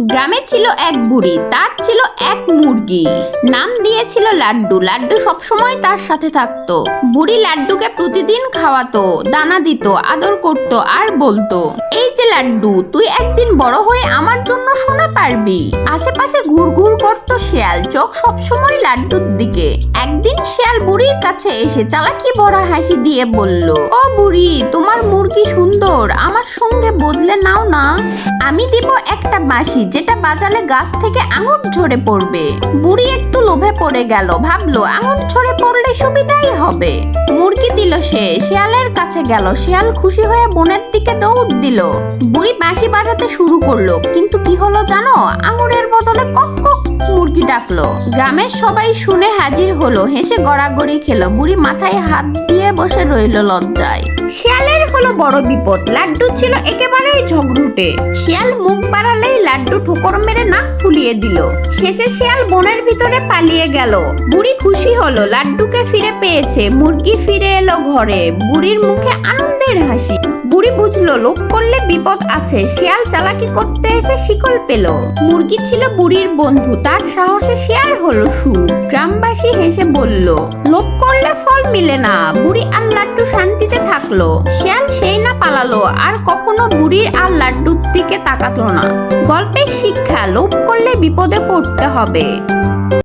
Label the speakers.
Speaker 1: গ্রামে ছিল এক বুড়ি, তার ছিল এক মুরগি। নাম দিয়েছিল লাড্ডু। লাড্ডু সবসময় তার সাথে থাকতো। বুড়ি লাড্ডুকে প্রতিদিন খাওয়াতো, দানা দিত, আদর করত আর বলতো, এই যে লাড্ডু, তুই একদিন বড় হয়ে আমার জন্য শোনা পারবি। আশেপাশে ঘুর ঘুর করতো শিয়াল, চোখ সবসময় লাড্ডুর দিকে। একদিন শিয়াল বুড়ির কাছে এসে চালাকি ভরা হাসি দিয়ে বলল, ও বুড়ি, তোমার মুরগি সুন্দর, আমার সঙ্গে বদলে নাও না। আমি দিব একটা বাঁশি, যেটা বাজালে গাছ থেকে আঙুর ঝরে পড়বে। বুড়ি একটু লোভে পড়ে গেল, ভাবলো, আঙুর ঝরে পড়লে সুবিধাই হবে। মুরগি দিল সে, শিয়ালের কাছে গেল, শিয়াল খুশি হয়ে বনের দিকে দৌড় দিল। বুড়ি বাঁশি বাজাতে শুরু করল, কিন্তু কি হলো আঙুরের বদলে কক কক মুরগি ডাকলো। গ্রামের সবাই শুনে হাজির হলো, হেসে গড়াগড়ি খেলো। বুড়ি মাথায় হাত দিয়ে বসে রইল লজ্জায়। শিয়ালের হলো বড় বিপদ, লাড্ডু ছিল একেবারেই ঝগড়ুটে। শিয়াল মুখ বাড়ালেই লাড্ডু ঠোকর মেরে নাক ফুলিয়ে দিল। শেষে শিয়াল বনের ভিতরে পালিয়ে গেল। বুড়ি খুশি হলো, লাড্ডুকে ফিরে পেয়েছে, মুরগি ফিরে এলো ঘরে। বুড়ির মুখে আনন্দের হাসি। বুড়ি বুঝলো, লোভ করলে বিপদ আছে। শিয়াল চালাকি করতে এসে শিকল পেল। মুরগি ছিল বুড়ির বন্ধু, তার সাহসে শেয়ার হলো সুখ। গ্রামবাসী হেসে বলল, লোভ করলে ফল মিলে না। বুড়ি আর লাড্ডু শান্তিতে থাকল। শিয়াল সেই না পালালো, আর কখনো বুড়ির আর লাড্ডুর দিকে তাকাতো না। গল্পের শিক্ষা, লোভ করলে বিপদে পড়তে হবে।